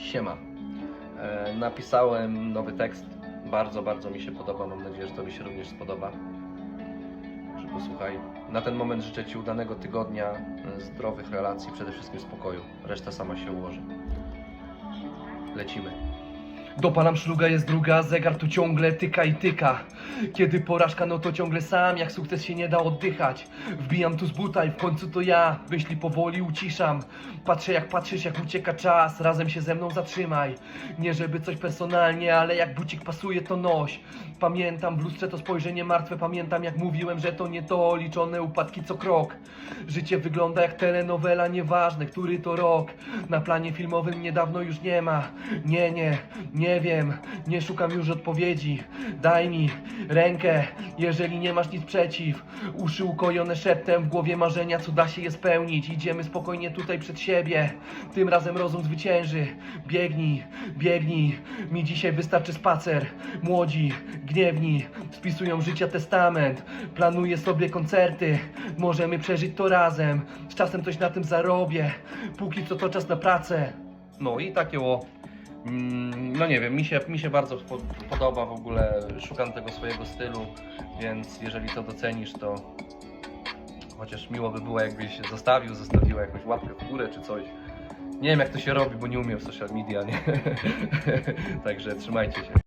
Siema. E, napisałem nowy tekst. Bardzo, bardzo mi się podoba. Mam nadzieję, że Tobie się również spodoba. Że posłuchaj. Na ten moment życzę Ci udanego tygodnia, e, zdrowych relacji, przede wszystkim spokoju. Reszta sama się ułoży. Lecimy. Dopalam szluga, jest druga, zegar tu ciągle tyka i tyka. Kiedy porażka, no to ciągle sam, jak sukces się nie da oddychać. Wbijam tu z buta i w końcu to ja, myśli powoli uciszam. Patrzę jak patrzysz, jak ucieka czas, razem się ze mną zatrzymaj. Nie żeby coś personalnie, ale jak bucik pasuje to noś. Pamiętam w lustrze to spojrzenie martwe, pamiętam jak mówiłem, że to nie to. Liczone upadki co krok. Życie wygląda jak telenowela, nieważne który to rok. Na planie filmowym niedawno już nie ma. Nie, nie, nie wiem, nie szukam już odpowiedzi. Daj mi rękę, jeżeli nie masz nic przeciw. Uszy ukojone szeptem, w głowie marzenia, co da się je spełnić. Idziemy spokojnie tutaj przed siebie. Tym razem rozum zwycięży. Biegnij, biegnij, mi dzisiaj wystarczy spacer. Młodzi, gniewni, spisują życia testament. Planuję sobie koncerty, możemy przeżyć to razem. Z czasem coś na tym zarobię. Póki co to czas na pracę. No i takie o. mm, No nie wiem, mi się, mi się bardzo po- podoba w ogóle. Szukam tego swojego stylu, więc jeżeli to docenisz, to chociaż miło by było, jakbyś zostawił, zostawiła jakąś łapkę w górę czy coś. Nie wiem jak to się robi, bo nie umiem w social media, nie? Także trzymajcie się.